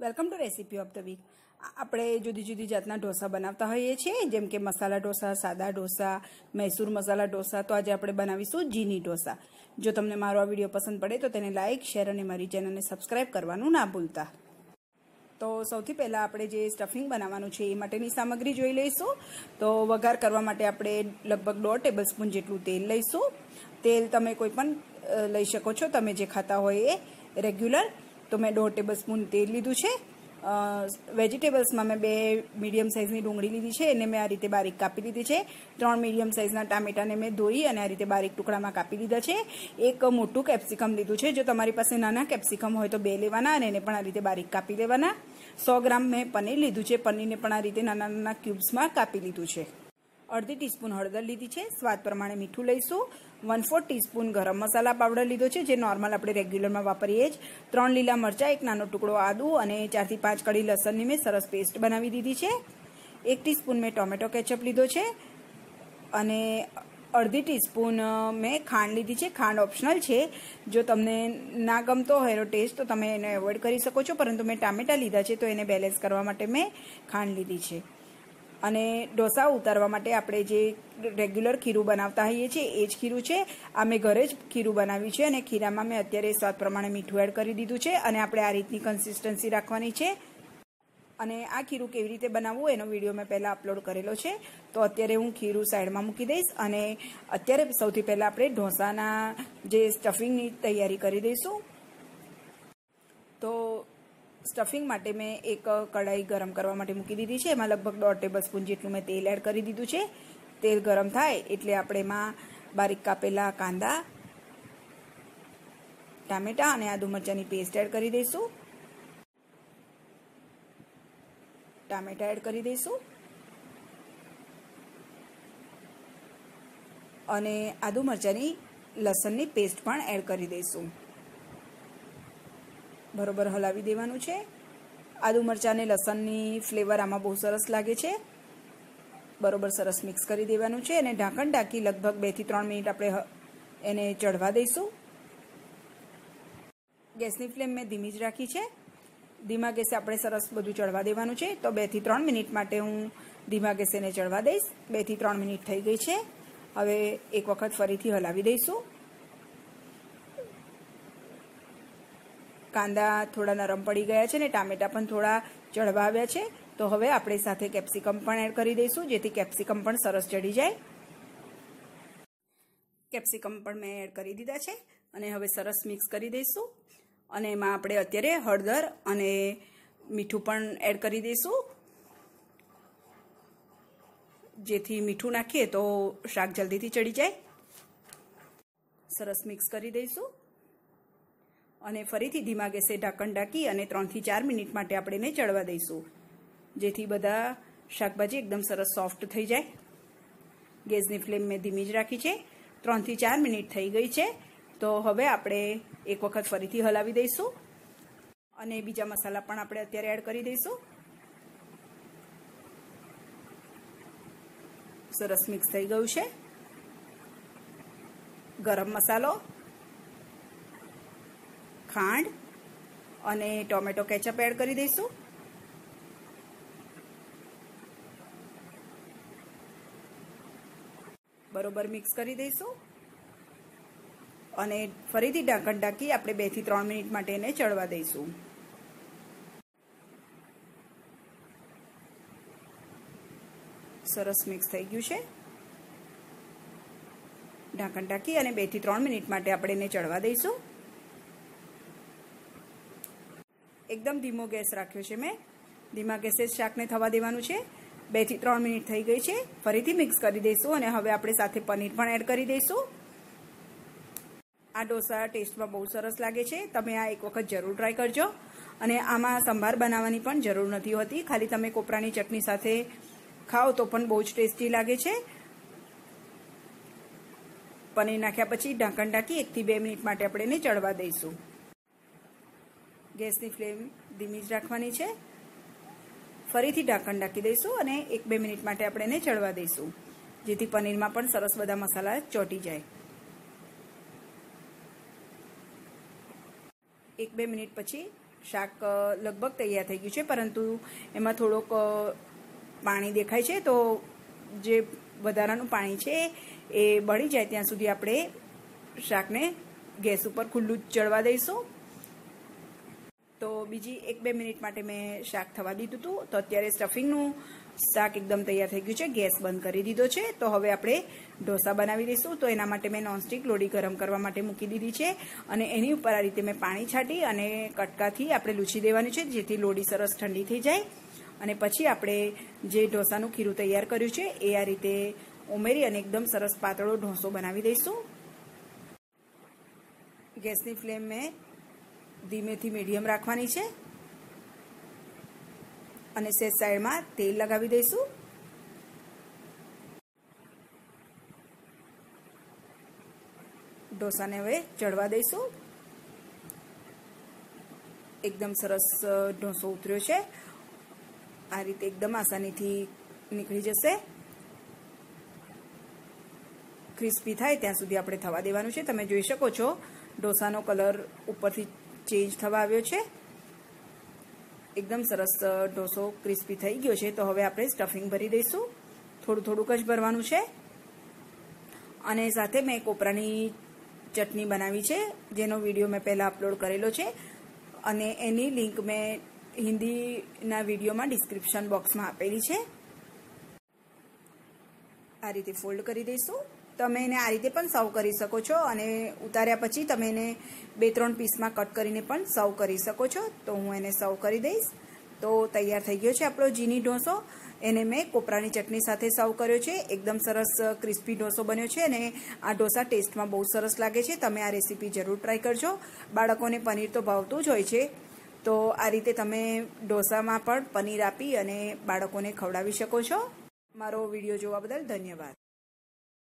Welcome to recipe of the week આપણે જુદી જુદી જાતના ઢોસા બનાવતા હોઈએ છીએ, જેમ કે મસાલા ઢોસા, સાદા ઢોસા, મૈસૂર મસાલા ઢોસા. તો આજે આપણે બનાવીશું જીની ઢોસા. જો તમને મારો આ વીડિયો પસંદ પડે તો તેને લાઇક શેર અને મારી ચેનલને સબસ્ક્રાઇબ કરવાનું ના ભૂલતા. તો સૌથી પહેલાં આપણે જે સ્ટફિંગ બનાવવાનું છે એ માટેની સામગ્રી જોઈ લઈશું. તો વઘાર કરવા માટે આપણે લગભગ દોઢ ટેબલ સ્પૂન જેટલું તેલ લઈશું. તેલ તમે કોઈ પણ લઈ શકો છો. તમે જે ખાતા હોય એ રેગ્યુલર તો મેં દોઢ ટેબલ સ્પૂન તેલ લીધું છે. વેજીટેબલ્સમાં મેં બે મીડિયમ સાઇઝની ડુંગળી લીધી છે એને મેં આ રીતે બારીક કાપી લીધી છે. ત્રણ મીડિયમ સાઇઝના ટામેટાને મેં ધોઈ અને આ રીતે બારીક ટુકડામાં કાપી લીધા છે. એક મોટું કેપ્સિકમ લીધું છે. જો તમારી પાસે નાના કેપ્સિકમ હોય તો બે લેવાના અને એને પણ આ રીતે બારીક કાપી લેવાના. સો ગ્રામ મેં પનીર લીધું છે. પનીરને પણ આ રીતે નાના નાના ક્યુબ્સમાં કાપી લીધું છે. અડધી ટીસ્પૂન હળદર લીધી છે. સ્વાદ પ્રમાણે મીઠું લઈશું. વન ફોર ટીસ્પૂન ગરમ મસાલા પાવડર લીધો છે, જે નોર્મલ આપણે રેગ્યુલરમાં વાપરીએ જ. ત્રણ લીલા મરચાં, એક નાનો ટુકડો આદુ અને ચારથી પાંચ કડી લસણની મેં સરસ પેસ્ટ બનાવી દીધી છે. એક ટીસ્પૂન મેં ટોમેટો કેચઅપ લીધો છે અને અડધી ટીસ્પૂન મેં ખાંડ લીધી છે. ખાંડ ઓપ્શનલ છે. જો તમને ના ગમતો હોય એનો ટેસ્ટ તો તમે એને એવોઇડ કરી શકો છો. પરંતુ મેં ટામેટા લીધા છે, તો એને બેલેન્સ કરવા માટે મેં ખાંડ લીધી છે. અને ઢોસા ઉતારવા માટે આપણે જે રેગ્યુલર ખીરું બનાવતા હોઈએ છીએ, એ જ ખીરું છે. આ મેં ઘરે જ ખીરું બનાવ્યું છે અને ખીરામાં મેં અત્યારે સ્વાદ પ્રમાણે મીઠું એડ કરી દીધું છે અને આપણે આ રીતની કન્સિસ્ટન્સી રાખવાની છે. અને આ ખીરું કેવી રીતે બનાવવું એનો વીડિયો મેં પહેલાં અપલોડ કરેલો છે. તો અત્યારે હું ખીરું સાઈડમાં મૂકી દઈશ અને અત્યારે સૌથી પહેલાં આપણે ઢોસાના જે સ્ટફિંગની તૈયારી કરી દઈશું. તો સ્ટફિંગ માટે મેં એક કઢાઈ ગરમ કરવા માટે મૂકી દીધી છે. એમાં લગભગ દોઢ ટેબલ સ્પૂન જેટલું મેં તેલ એડ કરી દીધું છે. તેલ ગરમ થાય એટલે આપણે એમાં બારીક કાપેલા કાંદા, ટામેટા અને આદુ મરચાંની પેસ્ટ એડ કરી દઈશું. ટામેટા એડ કરી દઈશું. અને આદુ મરચાંની લસણની પેસ્ટ પણ એડ કરી દઈશું. બરોબર હલાવી દેવાનું છે. આદુ મરચાં અને લસણની ફ્લેવર આમાં બહુ સરસ લાગે છે. બરોબર સરસ મિક્સ કરી દેવાનું છે અને ઢાંકણ ઢાંકી લગભગ બેથી ત્રણ મિનિટ આપણે એને ચડવા દઈશું. ગેસની ફ્લેમ મેં ધીમી જ રાખી છે. ધીમા ગેસે આપણે સરસ બધું ચડવા દેવાનું છે. તો બેથી ત્રણ મિનિટ માટે હું ધીમા ગેસે એને ચડવા દઈશ. બેથી ત્રણ મિનિટ થઈ ગઈ છે. હવે એક વખત ફરીથી હલાવી દઈશું. કાંદા થોડા નરમ પડી ગયા છે ને ટામેટા પણ થોડા ચડવા આવ્યા છે, તો હવે આપણે સાથે કેપ્સિકમ પણ એડ કરી દઈશું, જેથી કેપ્સિકમ પણ સરસ ચડી જાય. કેપ્સિકમ પણ મેં એડ કરી દીધા છે અને હવે સરસ મિક્સ કરી દઈશું. અને એમાં આપણે અત્યારે હળદર અને મીઠું પણ એડ કરી દઈશું. જેથી મીઠું નાખીએ તો શાક જલ્દીથી ચડી જાય. સરસ મિક્સ કરી દઈશું. અને ફરીથી ધીમા ગેસે ઢાંકણ ઢાંકી અને ત્રણથી ચાર મિનિટ માટે આપણે એને ચડવા દઈશું. જેથી બધા શાકભાજી એકદમ સરસ સોફ્ટ થઈ જાય. ગેસની ફ્લેમ મેં ધીમી જ રાખી છે. ત્રણથી ચાર મિનિટ થઈ ગઈ છે. તો હવે આપણે એક વખત ફરીથી હલાવી દઈશું. અને બીજા મસાલા પણ આપણે અત્યારે એડ કરી દઈશું. સરસ મિક્સ થઈ ગયું છે. ગરમ મસાલો. ખાંડ અને ટોમેટો કેચઅપ એડ કરી દઈશું. બરોબર મિક્સ કરી દઈશું. અને ફરીથી ઢાંકણ ઢાંકી આપણે બેથી ત્રણ મિનિટ માટે એને ચડવા દઈશું. સરસ મિક્સ થઈ ગયું છે. ઢાંકણ ઢાંકી અને બેથી ત્રણ મિનિટ માટે આપણે એને ચડવા દઈશું. એકદમ ધીમો ગેસ રાખ્યો છે મેં. ધીમા ગેસે શાકને થવા દેવાનું છે. બેથી ત્રણ મિનિટ થઈ ગઈ છે. ફરીથી મિક્સ કરી દઈશું અને હવે આપણે સાથે પનીર પણ એડ કરી દઈશું. આ ઢોસા ટેસ્ટમાં બહુ સરસ લાગે છે. તમે આ એક વખત જરૂર ટ્રાય કરજો. અને આમાં સંભાર બનાવવાની પણ જરૂર નથી હોતી. ખાલી તમે કોપરાની ચટણી સાથે ખાઓ તો પણ બહુ જ ટેસ્ટી લાગે છે. પનીર નાખ્યા પછી ઢાંકણ ઢાંકી એકથી બે મિનિટ માટે આપણે એને ચડવા દઈશું. ગેસની ફ્લેમ ધીમી જ રાખવાની છે. ફરીથી ઢાંકણ ઢાંકી દઈશું અને એક બે મિનિટ માટે આપણે એને ચડવા દઈશું, જેથી પનીરમાં પણ સરસ બધા મસાલા ચોટી જાય. એક બે મિનિટ પછી શાક લગભગ તૈયાર થઈ ગયું છે, પરંતુ એમાં થોડોક પાણી દેખાય છે, તો જે વધારાનું પાણી છે એ બળી જાય ત્યાં સુધી આપણે શાકને ગેસ ઉપર ખુલ્લું જ ચડવા દઈશું. તો બીજી એક બે મિનિટ માટે મેં શાક થવા દીધું હતું તો અત્યારે સ્ટફિંગનું શાક એકદમ તૈયાર થઈ ગયું છે. ગેસ બંધ કરી દીધો છે. તો હવે આપણે ઢોસા બનાવી દઈશું. તો એના માટે મેં નોનસ્ટિક લોડી ગરમ કરવા માટે મૂકી દીધી છે. અને એની ઉપર આ રીતે મેં પાણી છાંટી અને કટકાથી આપણે લૂછી દેવાની છે, જેથી લોડી સરસ ઠંડી થઈ જાય. અને પછી આપણે જે ઢોસાનું ખીરું તૈયાર કર્યું છે, એ આ રીતે ઉમેરી અને એકદમ સરસ પાતળો ઢોસો બનાવી દઈશું. ગેસની ફ્લેમ મેં ધીમેથી મીડિયમ રાખવાની છે. અને સેજ સાઈડમાં તેલ લગાવી દઈશું. ઢોસાને હવે ચડવા દઈશું. એકદમ સરસ ઢોસો ઉતર્યો છે. આ રીતે એકદમ આસાનીથી નીકળી જશે. ક્રિસ્પી થાય ત્યાં સુધી આપણે થવા દેવાનું છે. તમે જોઈ શકો છો, ઢોસાનો કલર ઉપરથી ચેન્જ થવા આવ્યો છે. એકદમ સરસ ઢોસો ક્રિસ્પી થઈ ગયો છે. તો હવે આપણે સ્ટફિંગ ભરી દઈશું. થોડું થોડુંક જ ભરવાનું છે. અને સાથે મેં કોપરાની ચટણી બનાવી છે, જેનો વીડિયો મેં પહેલાં અપલોડ કરેલો છે. અને એની લિંક મેં હિન્દીના વિડીયોમાં ડિસ્ક્રિપ્શન બોક્સમાં આપેલી છે. આ રીતે ફોલ્ડ કરી દઈશું. તમે એને આ રીતે પણ સર્વ કરી શકો છો અને ઉતાર્યા પછી તમે એને બે ત્રણ પીસમાં કટ કરીને પણ સર્વ કરી શકો છો. તો હું એને સર્વ કરી દઈશ. તો તૈયાર થઈ ગયો છે આપણો જીની ઢોસો. એને મેં કોપરાની ચટણી સાથે સર્વ કર્યો છે. એકદમ સરસ ક્રિસ્પી ઢોસો બન્યો છે અને આ ઢોસા ટેસ્ટમાં બહુ સરસ લાગે છે. તમે આ રેસીપી જરૂર ટ્રાય કરજો. બાળકોને પનીર તો ભાવતું જ હોય છે. તો આ રીતે તમે ઢોસામાં પણ પનીર આપી અને બાળકોને ખવડાવી શકો છો. મારો વીડિયો જોવા બદલ ધન્યવાદ.